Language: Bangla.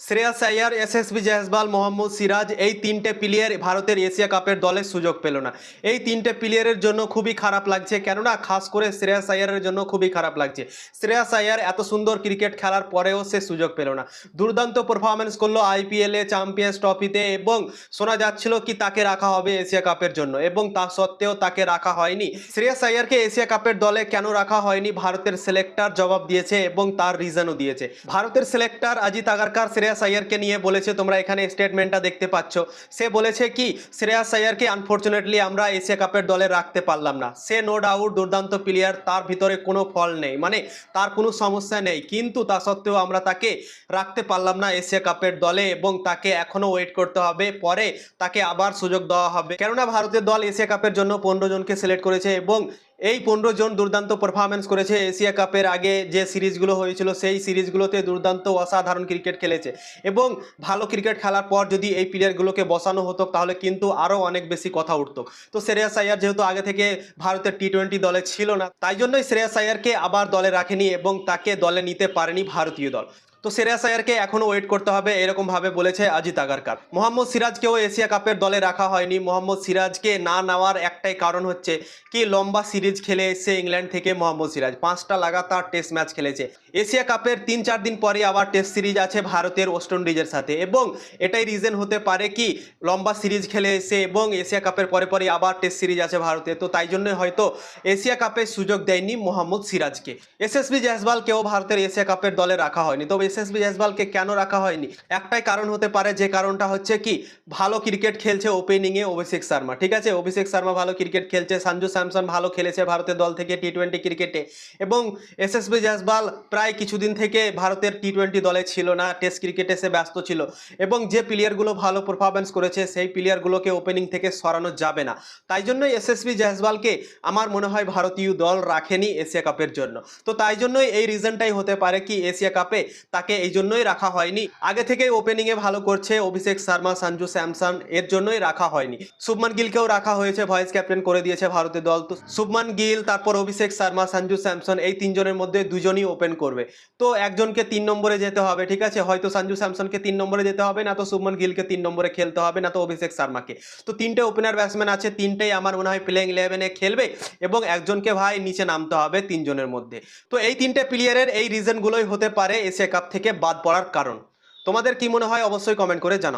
শ্রেয়াস আয়ার এসএসবি জয়সবাল মোহাম্মদ সিরাজ, এই তিনটে প্লেয়ার ভারতের এশিয়া কাপের দলে সুযোগ পেল না। এই তিনটে প্লেয়ারের জন্য খুবই খারাপ লাগছে, কেননা খাস করে শ্রেয়াস আয়ারের জন্য খুবই খারাপ লাগছে। শ্রেয়াস আয়ার এত সুন্দর ক্রিকেট খেলার পরেও সে সুযোগ পেল না। দুর্দান্ত পারফরমেন্স করল আইপিএলে চ্যাম্পিয়ন্স ট্রফিতে এবং শোনা যাচ্ছিল কি তাকে রাখা হবে এশিয়া কাপের জন্য এবং তা সত্ত্বেও তাকে রাখা হয়নি। শ্রেয়াস আয়ারকে এশিয়া কাপের দলে কেন রাখা হয়নি ভারতের সিলেক্টর জবাব দিয়েছে এবং তার রিজনও দিয়েছে। ভারতের সিলেক্টর অজিত আগারকার শ্রেয়াস আয়ারকে নিয়ে বলেছে, তোমরা এখানে স্টেটমেন্টটা দেখতে পাচ্ছ। সে বলেছে কি, শ্রেয়াস আয়ারকে আনফর্চুনেটলি আমরা এশিয়া কাপের দলে রাখতে পারলাম না। সে নো ডাউট দুর্দান্ত প্লেয়ার তার ভিতরে কোনো ফল নেই। মানে তার কোনো সমস্যা নেই। কিন্তু তা সত্ত্বেও আমরা তাকে রাখতে পারলাম না এশিয়া কাপের দলে এবং তাকে এখনও ওয়েট করতে হবে। পরে তাকে আবার সুযোগ দেওয়া হবে। কেননা ভারতের দল এশিয়া কাপের জন্য পনেরো জনকে সিলেক্ট করেছে এবং এই পনেরো জন দুর্দান্ত পারফরমেন্স করেছে এশিয়া কাপের আগে যে সিরিজগুলো হয়েছিল, সেই সিরিজগুলোতে দুর্দান্ত অসাধারণ ক্রিকেট খেলেছে। এবং ভালো ক্রিকেট খেলার পর যদি এই প্লেয়ারগুলোকে বসানো হতো, তাহলে কিন্তু আরও অনেক বেশি কথা উঠতো। তো শ্রেয়াস আয়ার যেহেতু আগে থেকে ভারতের টি টোয়েন্টি দলে ছিল না, তাই জন্যই শ্রেয়াস আয়ারকে আবার দলে রাখেনি এবং তাকে দলে নিতে পারেনি ভারতীয় দল। তো শ্রেয়াস আয়ারকে এখনও ওয়েট করতে হবে এরকম ভাবে বলেছে অজিত আগারকার। মোহাম্মদ সিরাজকেও এশিয়া কাপের দলে রাখা হয়নি। মোহাম্মদ সিরাজকে না নেওয়ার একটাই কারণ হচ্ছে, কি লম্বা সিরিজ খেলে এসে ইংল্যান্ড থেকে মোহাম্মদ সিরাজ। পাঁচটা লাগাতার টেস্ট ম্যাচ খেলেছে। এশিয়া কাপের তিন চার দিন পরে আবার টেস্ট সিরিজ আছে ভারতের ওয়েস্ট ইন্ডিজের সাথে। এবং এটাই রিজন হতে পারে কি, লম্বা সিরিজ খেলে এসে এবং এশিয়া কাপের পরে পরে আবার টেস্ট সিরিজ আছে ভারতে। তো তাই জন্যই হয়তো এশিয়া কাপের সুযোগ দেয়নি মোহাম্মদ সিরাজকে। এসএসবি জয়সবালকেও ভারতের এশিয়া কাপের দলে রাখা হয়নি। তবে এসএসবি জয়সবালকে কেন রাখা হয়নি? একটাই কারণ হতে পারে, যে কারণটা হচ্ছে কি, ভালো ক্রিকেট খেলছে ওপেনিংয়ে অভিষেক শর্মা, ঠিক আছে? অভিষেক শর্মা ভালো ক্রিকেট খেলছে, সঞ্জু স্যামসন ভালো খেলেছে ভারতের দল থেকে টি টোয়েন্টি ক্রিকেটে এবং এসএসবি জয়সবাল প্রায় কিছুদিন থেকে ভারতের টি টোয়েন্টি দলে ছিল না টেস্ট ক্রিকেটে সে ব্যস্ত ছিল। এবং যে প্লেয়ারগুলো ভালো পারফরমেন্স করেছে, সেই প্লেয়ারগুলোকে ওপেনিং থেকে সরানো যাবে না। তাই জন্যই এসএসবি জয়সবালকে আমার মনে হয় ভারতীয় দল রাখেনি এশিয়া কাপের জন্য। তো তাই জন্যই এই রিজনটাই হতে পারে কি এশিয়া কাপে তাকে এই জন্যই রাখা হয়নি। আগে থেকেই ওপেনিংয়ে ভালো করছে অভিষেক শর্মা, সঞ্জু স্যামসন, এর জন্যই রাখা হয়নি। শুভমান গিলকেও রাখা হয়েছে ভয়েস ক্যাপ্টেন করে দিয়েছে ভারতের দল। তো শুভমান গিল, তারপর অভিষেক শর্মা, সঞ্জু স্যামসন, এই তিনজনের মধ্যে দুজনই ওপেন করবে। তো একজনকে তিন নম্বরে যেতে হবে, ঠিক আছে? হয়তো সঞ্জু স্যামসনকে তিন নম্বরে যেতে হবে, না তো শুভমান গিলকে তিন নম্বরে খেলতে হবে, না তো অভিষেক শর্মাকে। তো তিনটে ওপেনার ব্যাটসম্যান আছে, তিনটেই আমার মনে হয় প্লেইং ইলেভেনে খেলবে এবং একজনকে ভাই নিচে নামতে হবে তিনজনের মধ্যে। তো এই তিনটে প্লেয়ারের এই রিজনগুলোই হতে পারে এশিয়া কাপ থেকে বাদ পড়ার কারণ। তোমাদের কি মনে হয় অবশ্যই কমেন্ট করে জানাও।